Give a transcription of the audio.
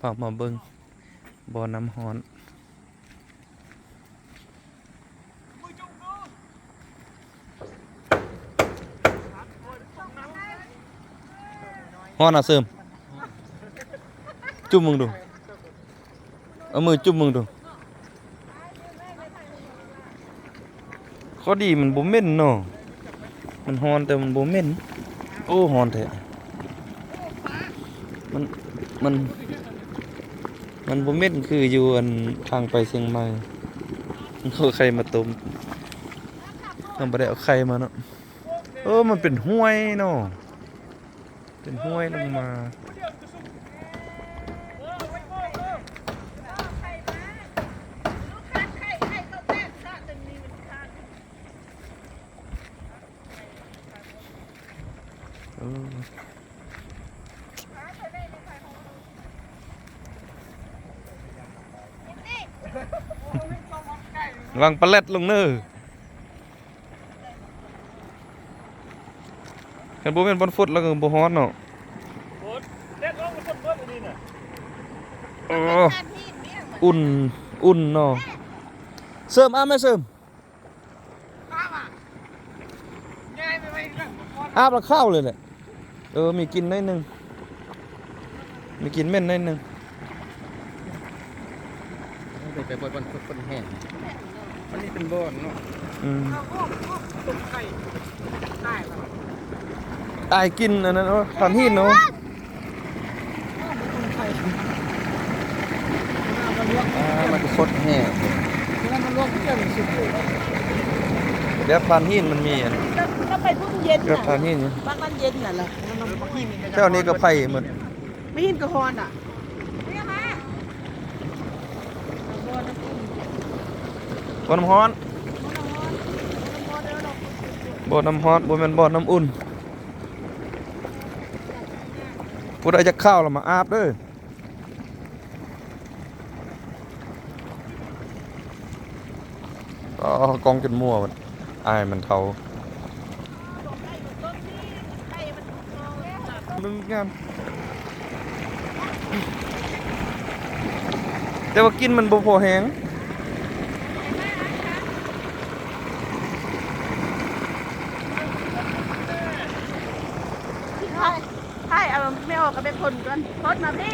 พามาเบิ่งบ่อน้ำฮ้อนฮ้อนอะเสริมจุ่มมึงดูเอามือจุ่มมึงดูข้อดีมันบ่เหม็นเนาะมันฮ้อนแต่มันบ่เหม็นโอ้ฮ้อนแท้มันมัน มันบ่เม็นคืออยู่อันทางไปเชียงใหม่เอาไข่มาต้มมันบ่ได้เอาไข่มาเนาะเออมันเป็นห้วยเนาะเป็นห้วยลงมาเออ วางปลาเล็ดลงเน้อเห็นบ่เป็นบนฟุตแล้วก็บ่ฮ้อนเนาะเด็กน้องมันคนเบิ้ลอันนี้น่ะเอออุ่นอุ่นเนาะเสริมอ้าไหม่เสริมง่ายไปไหมกันอาบแล้วเข้าวเลยแหละเออมีกินหน่อยหนึงมีกินเม่นหน่อยหนึง ไปไปบนบนคนแห้งมันนี่เป็นบ่อนเนาะอืมตุ่มไข่ได้ป่ะอายกินอันนั้นเนาะทานหินเนาะอ่ามันเป็นคดแห้งเวลามันลวกก็จะสุกอยู่เดี๋ยวทานหินมันมีอันก็ไปพุ่งเย็นเดี๋ยวน่ะทานหินอยู่บางวันเย็นน่ะเหรอมันมาหินแถวนี้ก็ไผ่หมดไม่หินกระฮอนอะ บ่น้ำฮ้อนบ่น้ำฮ้อนบ่แม่นบ่น้ำอุ่นผู้ใดจะเข้าวแล้วมาอาบเด้ออ๋อกองจนมั่วหมดอายมันเทามึงงามแต่ว่ากินมันบ่พอแหง ใช่ใช่เอาไม่ออกก็ไปพ่นก่อนพ่นมาพี่